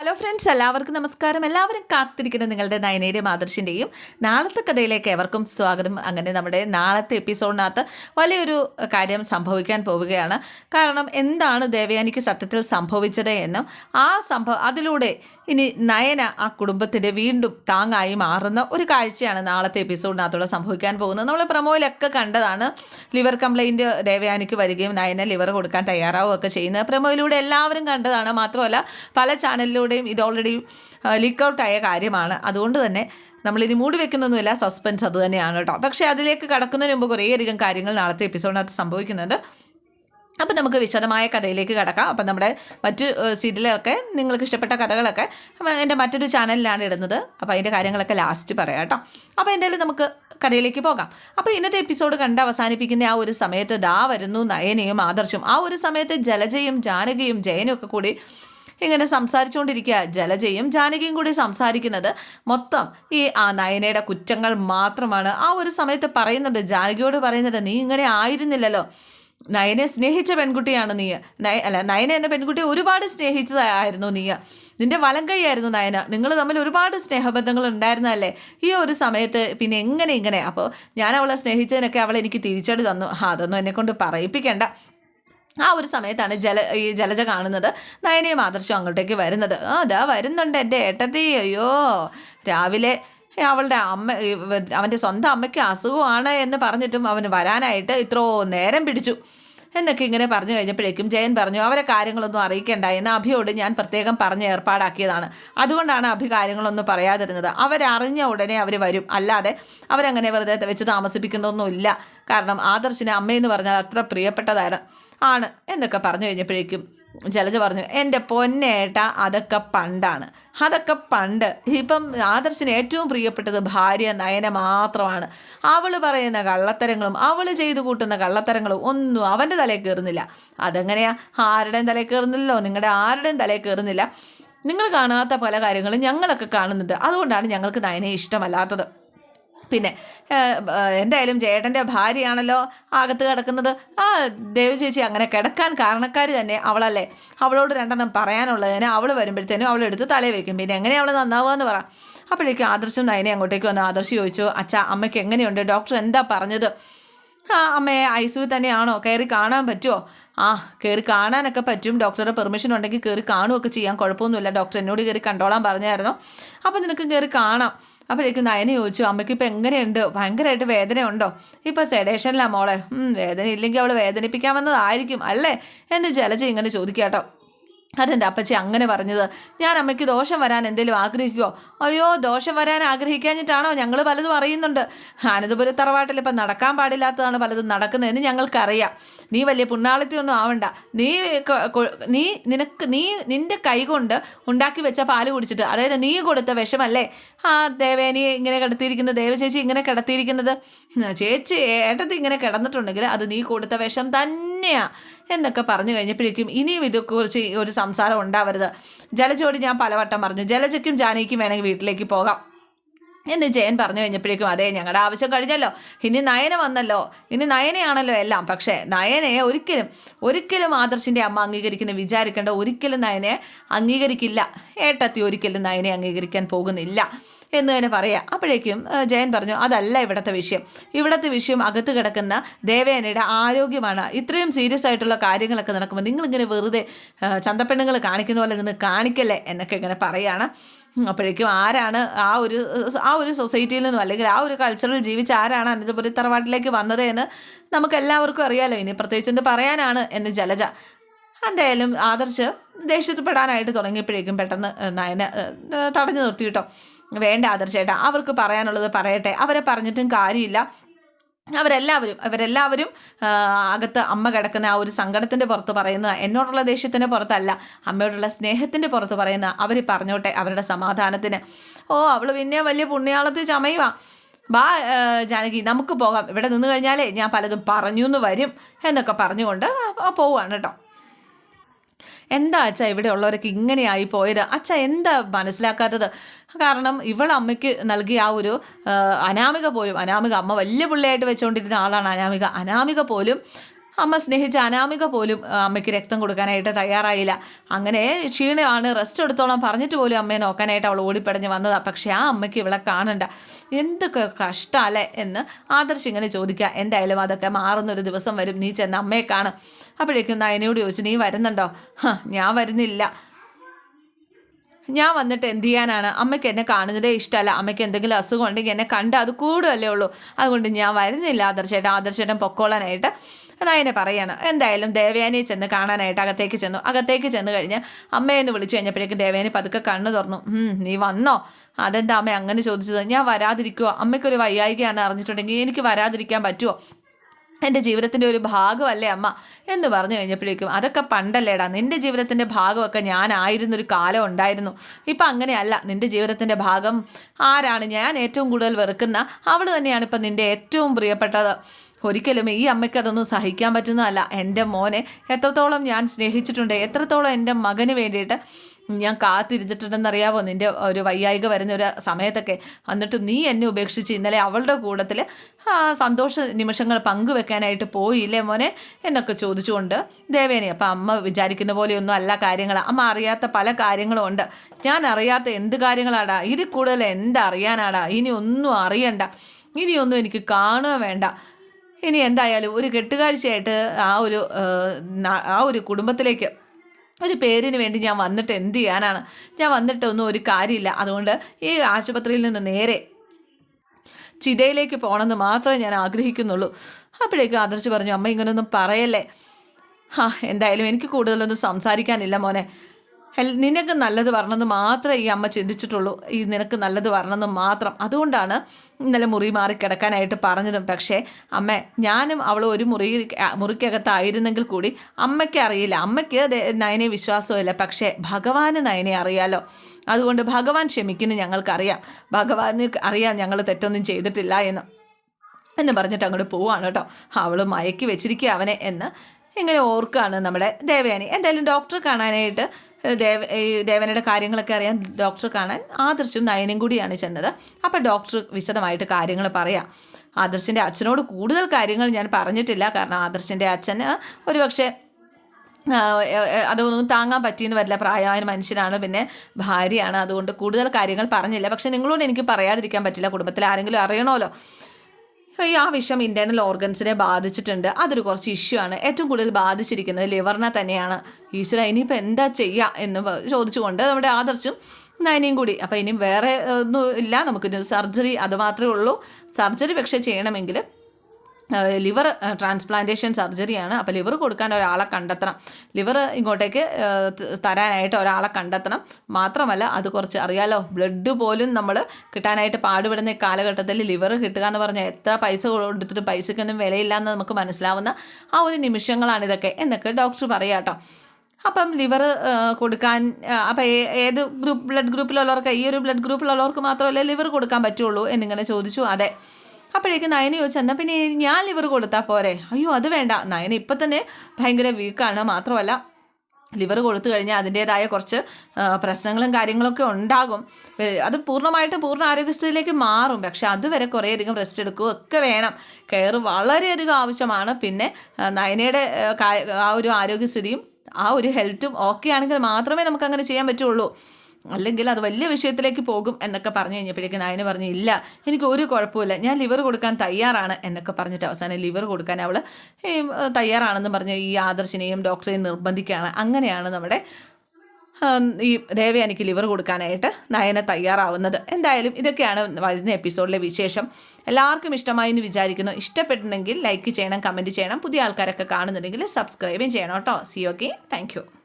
Hello friends എല്ലാവർക്കും നമസ്കാരം. എല്ലാവരും കാത്തിരിക്കുന്ന നിങ്ങളുടെ നയനയുടെയും ആദർശിന്റെയും നാളത്തെ കഥയിലേക്ക് എവർക്കും സ്വാഗതം. അങ്ങനെ നമ്മുടെ നാളത്തെ എപ്പിസോഡിനകത്ത് വലിയൊരു കാര്യം സംഭവിക്കാൻ പോവുകയാണ്. കാരണം എന്താണ് ദേവയാനിക്ക് സത്യത്തിൽ സംഭവിച്ചത് എന്നും ആ സംഭവം അതിലൂടെ ഇനി നയന ആ കുടുംബത്തിന്റെ വീണ്ടും താങ്ങായി മാറുന്ന ഒരു കാഴ്ചയാണ് നാളത്തെ എപ്പിസോഡിനകത്തൂടെ സംഭവിക്കാൻ പോകുന്നത്. നമ്മൾ പ്രമോയിലൊക്കെ കണ്ടതാണ്. ലിവർ കംപ്ലൈന്റ് ദേവയാനിക്ക് വരികയും നയന ലിവർ കൊടുക്കാൻ തയ്യാറാവുകയൊക്കെ ചെയ്യുന്നത്. പ്രമോയിലൂടെ എല്ലാവരും കണ്ടതാണ്. മാത്രമല്ല പല ചാനലിലൂടെയും ഇത് ഓൾറെഡി ലീക്ക് ഔട്ടായ കാര്യമാണ്. അതുകൊണ്ട് തന്നെ നമ്മളിനി മൂടി വെക്കുന്നൊന്നുമില്ല സസ്പെൻസ് അത് തന്നെയാണ് കേട്ടോ. പക്ഷേ അതിലേക്ക് കടക്കുന്നതിന് മുമ്പ് കുറേയധികം കാര്യങ്ങൾ നാളത്തെ എപ്പിസോഡിനകത്ത് സംഭവിക്കുന്നുണ്ട്. അപ്പം നമുക്ക് വിശദമായ കഥയിലേക്ക് കടക്കാം. അപ്പം നമ്മുടെ മറ്റ് സീരിയലൊക്കെ നിങ്ങൾക്ക് ഇഷ്ടപ്പെട്ട കഥകളൊക്കെ എന്റെ മറ്റൊരു ചാനലിലാണ് ഇടുന്നത്. അപ്പോൾ അതിന്റെ കാര്യങ്ങളൊക്കെ ലാസ്റ്റ് പറയാം കേട്ടോ. അപ്പോൾ എന്തായാലും നമുക്ക് കഥയിലേക്ക് പോകാം. അപ്പോൾ ഇന്നത്തെ എപ്പിസോഡ് കണ്ട് അവസാനിപ്പിക്കുന്ന ആ ഒരു സമയത്ത് ദാ വരുന്നു നയനയും ആദർശും. ആ ഒരു സമയത്ത് ജലജയും ജാനകിയും ജയനും ഒക്കെ കൂടി ഇങ്ങനെ സംസാരിച്ചുകൊണ്ടിരിക്കുക. ജലജയും ജാനകിയും കൂടി സംസാരിക്കുന്നത് മൊത്തം ഈ ആ നയനയുടെ കുറ്റങ്ങൾ മാത്രമാണ്. ആ ഒരു സമയത്ത് പറയുന്നുണ്ട് ജാനകിയോട് പറയുന്നുണ്ട് നീ ഇങ്ങനെ ആയിരുന്നില്ലല്ലോ. നയനെ സ്നേഹിച്ച പെൺകുട്ടിയാണ് നീ. നയ അല്ല നയന എന്ന പെൺകുട്ടിയെ ഒരുപാട് സ്നേഹിച്ചതായിരുന്നു നീ. നിന്റെ വലം കൈയായിരുന്നു നയന. നിങ്ങൾ തമ്മിൽ ഒരുപാട് സ്നേഹബന്ധങ്ങൾ ഉണ്ടായിരുന്നല്ലേ ഈ ഒരു സമയത്ത് പിന്നെ എങ്ങനെ ഇങ്ങനെ? അപ്പോൾ ഞാൻ അവളെ സ്നേഹിച്ചതിനൊക്കെ അവൾ എനിക്ക് തിരിച്ചടി തന്നു. അതൊന്നും എന്നെക്കൊണ്ട് പറയിപ്പിക്കേണ്ട. ആ ഒരു സമയത്താണ് ജല ഈ ജലജ കാണുന്നത്. നയനയും ആദർശം അങ്ങോട്ടേക്ക് വരുന്നത്. അതാ വരുന്നുണ്ട് എന്റെ ഏട്ടത്തി. അയ്യോ രാവിലെ അവളുടെ അമ്മ അവന്റെ സ്വന്തം അമ്മയ്ക്ക് അസുഖമാണ് എന്ന് പറഞ്ഞിട്ടും അവന് വരാനായിട്ട് ഇത്രോ നേരം പിടിച്ചു. എന്നൊക്കെ ഇങ്ങനെ പറഞ്ഞു കഴിഞ്ഞപ്പോഴേക്കും ജയൻ പറഞ്ഞു അവരെ കാര്യങ്ങളൊന്നും അറിയിക്കേണ്ട എന്ന് അഭിയോട് ഞാൻ പ്രത്യേകം പറഞ്ഞ് ഏർപ്പാടാക്കിയതാണ്. അതുകൊണ്ടാണ് അഭി കാര്യങ്ങളൊന്നും പറയാതിരുന്നത്. അവരറിഞ്ഞ ഉടനെ അവർ വരും. അല്ലാതെ അവരങ്ങനെ വെറുതെ വെച്ച് താമസിപ്പിക്കുന്നൊന്നുമില്ല. കാരണം ആദർശിന് അമ്മയെന്ന് പറഞ്ഞാൽ അത്ര പ്രിയപ്പെട്ടതാണ്. ആണ് എന്നൊക്കെ പറഞ്ഞു കഴിഞ്ഞപ്പോഴേക്കും ജലജ പറഞ്ഞു എന്റെ പൊന്നേട്ട അതൊക്കെ പണ്ടാണ്. അതൊക്കെ പണ്ട്. ഇപ്പം ആദർശിന് ഏറ്റവും പ്രിയപ്പെട്ടത് ഭാര്യ നയന മാത്രമാണ്. അവൾ പറയുന്ന കള്ളത്തരങ്ങളും അവൾ ചെയ്തു കൂട്ടുന്ന കള്ളത്തരങ്ങളും ഒന്നും അവന്റെ തലയിൽ കയറുന്നില്ല. അതെങ്ങനെയാ? ആരുടെയും തലയിൽ കയറുന്നില്ലല്ലോ. നിങ്ങളുടെ ആരുടെയും തലയിൽ കയറുന്നില്ല. നിങ്ങൾ കാണാത്ത പല കാര്യങ്ങളും ഞങ്ങളൊക്കെ കാണുന്നുണ്ട്. അതുകൊണ്ടാണ് ഞങ്ങൾക്ക് നയനെ ഇഷ്ടമല്ലാത്തത്. പിന്നെ എന്തായാലും ചേട്ടന്റെ ഭാര്യയാണല്ലോ അകത്ത് കിടക്കുന്നത്. ആ ദേവ് ചേച്ചി അങ്ങനെ കിടക്കാൻ കാരണക്കാർ തന്നെ അവളല്ലേ. അവളോട് രണ്ടെണ്ണം പറയാനുള്ളതിന് അവൾ വരുമ്പോഴത്തേനും അവൾ എടുത്ത് തലയിൽ വെക്കും. പിന്നെ എങ്ങനെ അവൾ നന്നാവുക എന്ന് പറ. അപ്പോഴേക്കും ആദർശം നയനെ അങ്ങോട്ടേക്ക് വന്ന് ആദർശ് ചോദിച്ചു അച്ഛാ അമ്മയ്ക്ക് എങ്ങനെയുണ്ട്? ഡോക്ടർ എന്താ പറഞ്ഞത്? ആ അമ്മയെ ഐ തന്നെയാണോ? കയറി കാണാൻ പറ്റുമോ ആ കയറി കാണാനൊക്കെ പറ്റും. ഡോക്ടറുടെ പെർമിഷൻ ഉണ്ടെങ്കിൽ കയറി കാണുകയൊക്കെ ചെയ്യാൻ കുഴപ്പമൊന്നുമില്ല. ഡോക്ടർ എന്നോട് കയറി കണ്ടോളാൻ പറഞ്ഞായിരുന്നു. അപ്പോൾ നിനക്ക് കയറി കാണാം. അപ്പോഴേക്കും നയന ചോദിച്ചു അമ്മയ്ക്ക് ഇപ്പം എങ്ങനെയുണ്ട്? ഭയങ്കരമായിട്ട് വേദനയുണ്ടോ? ഇപ്പോൾ സെഡേഷനിലാണ് മോളെ. വേദന ഇല്ലെങ്കിൽ അവൾ വേദനിപ്പിക്കാമെന്നതായിരിക്കും അല്ലേ? എന്ന് ജലജ ഇങ്ങനെ ചോദിക്കാട്ടോ. അതെന്താ അപ്പച്ചി അങ്ങനെ പറഞ്ഞത്? ഞാൻ അമ്മയ്ക്ക് ദോഷം വരാൻ എന്തെങ്കിലും ആഗ്രഹിക്കുമോ അയ്യോ ദോഷം വരാൻ ആഗ്രഹിക്കാഞ്ഞിട്ടാണോ ഞങ്ങൾ പലതും അറിയുന്നുണ്ട്. അനന്തപുര തറവാട്ടിൽ ഇപ്പം നടക്കാൻ പാടില്ലാത്തതാണ് പലതും നടക്കുന്നതെന്ന് ഞങ്ങൾക്കറിയാം. നീ വലിയ പുണ്ണാളിത്തൊന്നും ആവണ്ട. നീ നീ നിനക്ക് നീ നിന്റെ കൈകൊണ്ട് ഉണ്ടാക്കി വെച്ച പാൽ കുടിച്ചിട്ട് അതായത് നീ കൊടുത്ത വിഷമല്ലേ? ആ ദേവേനി ഇങ്ങനെ കിടത്തിയിരിക്കുന്നത് ദേവചേച്ചി ഇങ്ങനെ കിടത്തിയിരിക്കുന്നത്. ചേച്ചി ഏട്ടത്തി ഇങ്ങനെ കിടന്നിട്ടുണ്ടെങ്കിൽ അത് നീ കൊടുത്ത വിഷം തന്നെയാണ് എന്നൊക്കെ പറഞ്ഞു കഴിഞ്ഞപ്പോഴേക്കും ഇനിയും ഇതേക്കുറിച്ച് ഒരു സംസാരം ഉണ്ടാവരുത്. ജലജോടി ഞാൻ പലവട്ടം പറഞ്ഞു ജലജയ്ക്കും ജാനകിക്കും വേണമെങ്കിൽ വീട്ടിലേക്ക് പോകാം. എന്ന് ജയൻ പറഞ്ഞു കഴിഞ്ഞപ്പോഴേക്കും അതെ ഞങ്ങളുടെ ആവശ്യം കഴിഞ്ഞല്ലോ. ഇനി നയന വന്നല്ലോ. ഇനി നയനയാണല്ലോ എല്ലാം. പക്ഷേ നയനയെ ഒരിക്കലും ഒരിക്കലും ആദർശിന്റെ അമ്മ അംഗീകരിക്കുന്ന വിചാരിക്കേണ്ട ഒരിക്കലും നയനെ അംഗീകരിക്കില്ല. ഏട്ടത്തി ഒരിക്കലും നയനെ അംഗീകരിക്കാൻ പോകുന്നില്ല. എന്ന് തന്നെ പറയാം. അപ്പോഴേക്കും ജയൻ പറഞ്ഞു അതല്ല ഇവിടുത്തെ വിഷയം. ഇവിടുത്തെ വിഷയം അകത്ത് കിടക്കുന്ന ദേവേനയുടെ ആരോഗ്യമാണ്. ഇത്രയും സീരിയസ് ആയിട്ടുള്ള കാര്യങ്ങളൊക്കെ നടക്കുമ്പോൾ നിങ്ങളിങ്ങനെ വെറുതെ ചന്തപ്പെണ്ണുങ്ങൾ കാണിക്കുന്ന പോലെ നിന്ന് കാണിക്കല്ലേ? എന്നൊക്കെ ഇങ്ങനെ പറയുകയാണ് അപ്പോഴേക്കും ആരാണ് ആ ഒരു ആ ഒരു സൊസൈറ്റിയിൽ നിന്നും അല്ലെങ്കിൽ ആ ഒരു കൾച്ചറിൽ ജീവിച്ച ആരാണ് അനന്തപുരി തറവാട്ടിലേക്ക് വന്നത് എന്ന് നമുക്ക് എല്ലാവർക്കും അറിയാലോ. ഇനി പ്രത്യേകിച്ച് പറയാനാണ് എന്ന് ജലജ. എന്തായാലും ആദർശ് ദേഷ്യത്തിൽപ്പെടാനായിട്ട് തുടങ്ങിയപ്പോഴേക്കും പെട്ടെന്ന് നയന തടഞ്ഞു നിർത്തി കേട്ടോ. വേണ്ട ആദർശേട്ടാ അവർക്ക് പറയാനുള്ളത് പറയട്ടെ. അവരെ പറഞ്ഞിട്ടും കാര്യമില്ല. അവരെല്ലാവരും അവരെല്ലാവരും അകത്ത് അമ്മ കിടക്കുന്ന ആ ഒരു സങ്കടത്തിന്റെ പുറത്ത് പറയുന്ന എന്നോടുള്ള ദേഷ്യത്തിന്റെ പുറത്തല്ല അമ്മയോടുള്ള സ്നേഹത്തിന്റെ പുറത്ത് പറയുന്ന അവർ പറഞ്ഞോട്ടെ അവരുടെ സമാധാനത്തിന്. ഓ അവൾ പിന്നെ വലിയ പുണ്യാളത്തിൽ ചമയുക ബാ ജാനകി നമുക്ക് പോകാം. ഇവിടെ നിന്ന് കഴിഞ്ഞാലേ ഞാൻ പലതും പറഞ്ഞു എന്ന് വരും എന്നൊക്കെ പറഞ്ഞുകൊണ്ട് പോവുകയാണ് കേട്ടോ. എന്താ അച്ഛ ഇവിടെ ഉള്ളവരൊക്കെ ഇങ്ങനെയായി പോയത്? അച്ഛ എന്താ മനസ്സിലാക്കാത്തത്? കാരണം ഇവളമ്മയ്ക്ക് നൽകിയ ആ ഒരു അനാമിക പോലും അനാമിക അമ്മ വലിയ പിള്ളയായിട്ട് വെച്ചുകൊണ്ടിരുന്ന ആളാണ് അനാമിക. അനാമിക പോലും അമ്മ സ്നേഹിച്ച അനാമിക പോലും അമ്മയ്ക്ക് രക്തം കൊടുക്കാനായിട്ട് തയ്യാറായില്ല. അങ്ങനെ ക്ഷീണമാണ് റെസ്റ്റ് എടുത്തോളം പറഞ്ഞിട്ട് പോലും അമ്മയെ നോക്കാനായിട്ട് അവൾ ഓടിപ്പടഞ്ഞ് വന്നതാണ് പക്ഷേ ആ അമ്മയ്ക്ക് ഇവളെ കാണണ്ട. എന്തൊക്കെ കഷ്ടമല്ലേ എന്ന് ആദർശ് ഇങ്ങനെ ചോദിക്കുക. എന്തായാലും അതൊക്കെ മാറുന്നൊരു ദിവസം വരും. നീ ചെന്ന് അമ്മയെ കാണും. അപ്പോഴേക്കും നയനയോട് ചോദിച്ചു നീ വരുന്നുണ്ടോ? ഞാൻ വരുന്നില്ല. ഞാൻ വന്നിട്ട് എന്ത് ചെയ്യാനാണ്? അമ്മയ്ക്ക് എന്നെ കാണുന്നതേ ഇഷ്ടമല്ല. അമ്മയ്ക്ക് എന്തെങ്കിലും അസുഖം ഉണ്ടെങ്കിൽ എന്നെ കണ്ട അത് കൂടുതലല്ലേ ഉള്ളൂ. അതുകൊണ്ട് ഞാൻ വരുന്നില്ല. ആദർശേട്ടൻ ആദർശേട്ടൻ പൊക്കോളാനായിട്ട്. നയനെ പറയാണ്. എന്തായാലും ദേവയാനിയെ ചെന്ന് കാണാനായിട്ട് അകത്തേക്ക് ചെന്നു. അകത്തേക്ക് ചെന്ന് കഴിഞ്ഞ് അമ്മയെന്ന് വിളിച്ചു കഴിഞ്ഞപ്പോഴേക്കും ദേവയാനി പതുക്കെ കണ്ണു തുറന്നു. നീ വന്നോ? അതെന്താ അമ്മ അങ്ങനെ ചോദിച്ചത്? ഞാൻ വരാതിരിക്കുമോ അമ്മയ്ക്കൊരു വയ്യായികയാണെന്ന് അറിഞ്ഞിട്ടുണ്ടെങ്കിൽ എനിക്ക് വരാതിരിക്കാൻ പറ്റുമോ എന്റെ ജീവിതത്തിന്റെ ഒരു ഭാഗമല്ലേ അമ്മ എന്ന് പറഞ്ഞു കഴിഞ്ഞപ്പോഴേക്കും അതൊക്കെ പണ്ടല്ലേടാ നിന്റെ ജീവിതത്തിന്റെ ഭാഗമൊക്കെ ഞാനായിരുന്നൊരു കാലം ഉണ്ടായിരുന്നു. ഇപ്പം അങ്ങനെയല്ല നിന്റെ ജീവിതത്തിന്റെ ഭാഗം ആരാണ്? ഞാൻ ഏറ്റവും കൂടുതൽ വെറുക്കുന്ന അവൾ തന്നെയാണ് ഇപ്പം നിന്റെ ഏറ്റവും പ്രിയപ്പെട്ടത്. ഒരിക്കലും ഈ അമ്മയ്ക്ക് അതൊന്നും സഹിക്കാൻ പറ്റുന്നതല്ല. എന്റെ മോനെ എത്രത്തോളം ഞാൻ സ്നേഹിച്ചിട്ടുണ്ട് എത്രത്തോളം എന്റെ മകന് വേണ്ടിയിട്ട് ഞാൻ കാത്തിരുന്നിട്ടുണ്ടെന്നറിയാമോ നിന്റെ ഒരു വയ്യായിക വരുന്ന ഒരു സമയത്തൊക്കെ. എന്നിട്ടും നീ എന്നെ ഉപേക്ഷിച്ച് ഇന്നലെ അവളുടെ കൂടത്തിൽ സന്തോഷ നിമിഷങ്ങൾ പങ്കുവെക്കാനായിട്ട് പോയില്ലേ മോനെ? എന്നൊക്കെ ചോദിച്ചുകൊണ്ട് ദേവേനെ അപ്പം അമ്മ വിചാരിക്കുന്ന പോലെയൊന്നും അല്ല കാര്യങ്ങൾ അമ്മ അറിയാത്ത പല കാര്യങ്ങളും ഉണ്ട്. ഞാൻ അറിയാത്ത എന്ത് കാര്യങ്ങളാടാ? ഇതിൽ കൂടുതൽ എന്തറിയാനാടാ ഇനി ഒന്നും അറിയണ്ട. ഇനിയൊന്നും എനിക്ക് കാണുക വേണ്ട. ഇനി എന്തായാലും ഒരു കെട്ടുകാഴ്ചയായിട്ട് ആ ഒരു ആ ഒരു കുടുംബത്തിലേക്ക് ഒരു പേരിന് വേണ്ടി ഞാൻ വന്നിട്ട് എന്ത് ചെയ്യാനാണ്? ഞാൻ വന്നിട്ടൊന്നും ഒരു കാര്യമില്ല. അതുകൊണ്ട് ഈ ആശുപത്രിയിൽ നിന്ന് നേരെ ചിതയിലേക്ക് പോകണമെന്ന് മാത്രമേ ഞാൻ ആഗ്രഹിക്കുന്നുള്ളൂ. അപ്പോഴേക്കും ആദർശ് പറഞ്ഞു അമ്മ ഇങ്ങനെയൊന്നും പറയല്ലേ? ആ എന്തായാലും എനിക്ക് കൂടുതലൊന്നും സംസാരിക്കാനില്ല മോനെ. നിനക്ക് നല്ലത് വരണമെന്ന് മാത്രമേ ഈ അമ്മ ചിന്തിച്ചിട്ടുള്ളൂ. ഈ നിനക്ക് നല്ലത് വരണമെന്ന് മാത്രം. അതുകൊണ്ടാണ് ഇന്നലെ മുറി മാറി കിടക്കാനായിട്ട് പറഞ്ഞതും. പക്ഷേ അമ്മ ഞാനും അവൾ ഒരു മുറി മുറിക്കകത്തായിരുന്നെങ്കിൽ കൂടി അമ്മയ്ക്ക് അറിയില്ല. അമ്മയ്ക്ക് നയനെ വിശ്വാസമില്ല പക്ഷേ ഭഗവാന് നയനെ അറിയാലോ. അതുകൊണ്ട് ഭഗവാൻ ക്ഷമിക്കുന്നു ഞങ്ങൾക്കറിയാം. ഭഗവാന് അറിയാം ഞങ്ങൾ തെറ്റൊന്നും ചെയ്തിട്ടില്ല എന്ന്. എന്ന് പറഞ്ഞിട്ട് അങ്ങോട്ട് പോവാണ് കേട്ടോ. അവൾ മയക്കി വെച്ചിരിക്കുക അവനെ എന്ന്. ഇങ്ങനെ ഓർക്കുകയാണ് നമ്മുടെ ദേവയാനി. എന്തായാലും ഡോക്ടറെ കാണാനായിട്ട് ദേവ ദേവനയുടെ കാര്യങ്ങളൊക്കെ അറിയാൻ ഡോക്ടർ കാണാൻ ആദർശും നയനും കൂടിയാണ് ചെന്നത്. അപ്പോൾ ഡോക്ടർ വിശദമായിട്ട് കാര്യങ്ങൾ പറയാം. ആദർശിന്റെ അച്ഛനോട് കൂടുതൽ കാര്യങ്ങൾ ഞാൻ പറഞ്ഞിട്ടില്ല. കാരണം ആദർശിന്റെ അച്ഛന് ഒരുപക്ഷെ അതൊന്നും താങ്ങാൻ പറ്റിയെന്ന് വരില്ല. പ്രായമായ മനുഷ്യനാണ് പിന്നെ ഭാര്യയാണ്. അതുകൊണ്ട് കൂടുതൽ കാര്യങ്ങൾ പറഞ്ഞില്ല. പക്ഷേ നിങ്ങളോട് എനിക്ക് പറയാതിരിക്കാൻ പറ്റില്ല. കുടുംബത്തിൽ ആരെങ്കിലും അറിയണമല്ലോ. ആ വിഷം ഇന്റേർണൽ ഓർഗൻസിനെ ബാധിച്ചിട്ടുണ്ട്. അതൊരു കുറച്ച് ഇഷ്യൂ ആണ്. ഏറ്റവും കൂടുതൽ ബാധിച്ചിരിക്കുന്നത് ലിവറിനെ തന്നെയാണ്. ഈശ്വര ഇനിയിപ്പോൾ എന്താ ചെയ്യുക എന്ന് ചോദിച്ചുകൊണ്ട് നമ്മുടെ ആദർശും നയനയും കൂടി. അപ്പോൾ ഇനിയും വേറെ ഒന്നും ഇല്ല. നമുക്ക് സർജറി അത് മാത്രമേ ഉള്ളൂ. സർജറി പക്ഷേ ചെയ്യണമെങ്കിൽ ലിവർ ട്രാൻസ്പ്ലാന്റേഷൻ സർജറിയാണ്. അപ്പോൾ ലിവർ കൊടുക്കാൻ ഒരാളെ കണ്ടെത്തണം. ലിവർ ഇങ്ങോട്ടേക്ക് തരാനായിട്ട് ഒരാളെ കണ്ടെത്തണം. മാത്രമല്ല അത് കുറച്ച് അറിയാലോ ബ്ലഡ് പോലും നമ്മൾ കിട്ടാനായിട്ട് പാടുപെടുന്ന കാലഘട്ടത്തിൽ ലിവർ കിട്ടുക എന്ന് പറഞ്ഞാൽ എത്ര പൈസ കൊടുത്തിട്ട് പൈസയ്ക്കൊന്നും വിലയില്ല എന്ന് നമുക്ക് മനസ്സിലാവുന്ന ആ ഒരു നിമിഷങ്ങളാണ് ഇതൊക്കെ എന്നൊക്കെ ഡോക്ടർ പറയാട്ടോ അപ്പം ലിവർ കൊടുക്കാൻ അപ്പം ഏത് ഗ്രൂപ്പ് ബ്ലഡ് ഗ്രൂപ്പിലുള്ളവർക്ക് ഈ ഒരു ബ്ലഡ് ഗ്രൂപ്പിലുള്ളവർക്ക് മാത്രമല്ലേ ലിവർ കൊടുക്കാൻ പറ്റുള്ളൂ എന്നിങ്ങനെ ചോദിച്ചു. അതെ. അപ്പോഴേക്ക് നയന ചോദിച്ചു എന്നാൽ പിന്നെ ഞാൻ ലിവർ കൊടുത്താൽ പോരെ? അയ്യോ അത് വേണ്ട. നയന ഇപ്പം തന്നെ ഭയങ്കര വീക്കാണ് മാത്രമല്ല ലിവർ കൊടുത്തു കഴിഞ്ഞാൽ അതിന്റേതായ കുറച്ച് പ്രശ്നങ്ങളും കാര്യങ്ങളൊക്കെ ഉണ്ടാകും. അത് പൂർണമായിട്ട് പൂർണ ആരോഗ്യസ്ഥിതിയിലേക്ക് മാറും. പക്ഷെ അതുവരെ കുറേയധികം റെസ്റ്റ് എടുക്കുകയും ഒക്കെ വേണം. കെയർ വളരെയധികം ആവശ്യമാണ്. പിന്നെ നയനയുടെ ആ ഒരു ആരോഗ്യസ്ഥിതിയും ആ ഒരു ഹെൽത്തും ഓക്കെ ആണെങ്കിൽ മാത്രമേ നമുക്ക് അങ്ങനെ ചെയ്യാൻ പറ്റുള്ളൂ. അല്ലെങ്കിൽ അത് വലിയ വിഷയത്തിലേക്ക് പോകും എന്നൊക്കെ പറഞ്ഞു കഴിഞ്ഞപ്പോഴേക്കും നായന പറഞ്ഞു ഇല്ല എനിക്ക് ഒരു കുഴപ്പമില്ല ഞാൻ ലിവർ കൊടുക്കാൻ തയ്യാറാണ് എന്നൊക്കെ പറഞ്ഞിട്ട് അവസാനം ലിവർ കൊടുക്കാൻ അവൾ തയ്യാറാണെന്ന് പറഞ്ഞ് ഈ ആദർശിനെയും ഡോക്ടറെയും നിർബന്ധിക്കുകയാണ്. അങ്ങനെയാണ് നമ്മുടെ ഈ ദേവയാനിക്ക് ലിവർ കൊടുക്കാനായിട്ട് നയന തയ്യാറാവുന്നത്. എന്തായാലും ഇതൊക്കെയാണ് വരുന്ന എപ്പിസോഡിലെ വിശേഷം. എല്ലാവർക്കും ഇഷ്ടമായി എന്ന് വിചാരിക്കുന്നു. ഇഷ്ടപ്പെട്ടിട്ടുണ്ടെങ്കിൽ ലൈക്ക് ചെയ്യണം കമന്റ് ചെയ്യണം. പുതിയ ആൾക്കാരൊക്കെ കാണുന്നുണ്ടെങ്കിൽ സബ്സ്ക്രൈബും ചെയ്യണം കേട്ടോ. C okay thank